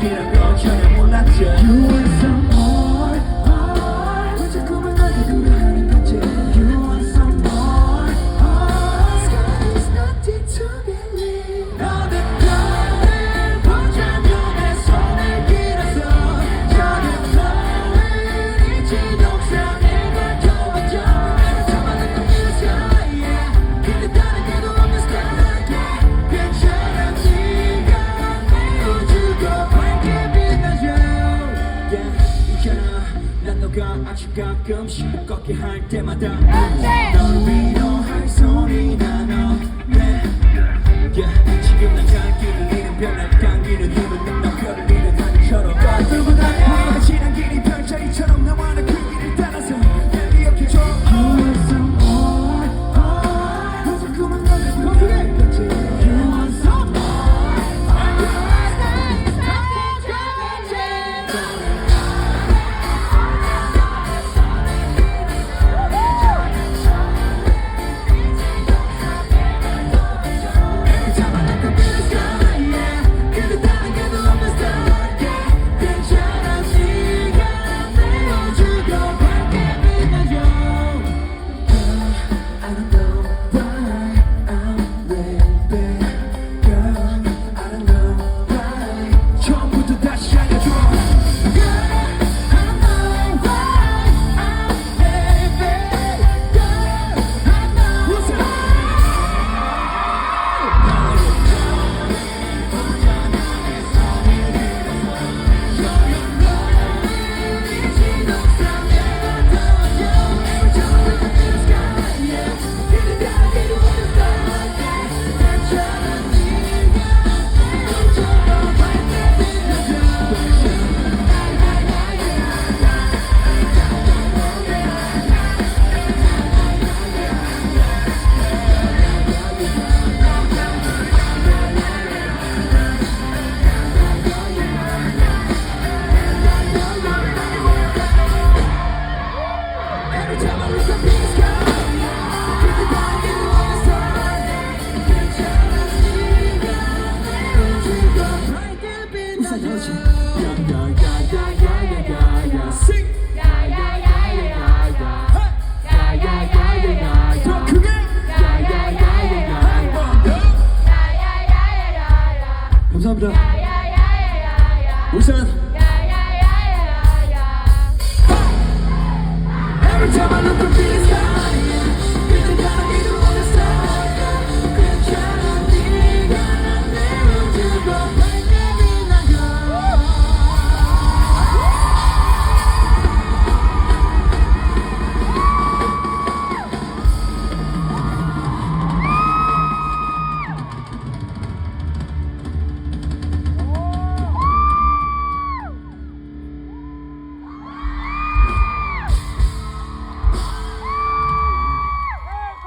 Here I go, trying to moonlight you. 아주 가끔씩 걷게 할 때마다 안돼! 너를 위로 감사합니다. 울산 Every time I look at this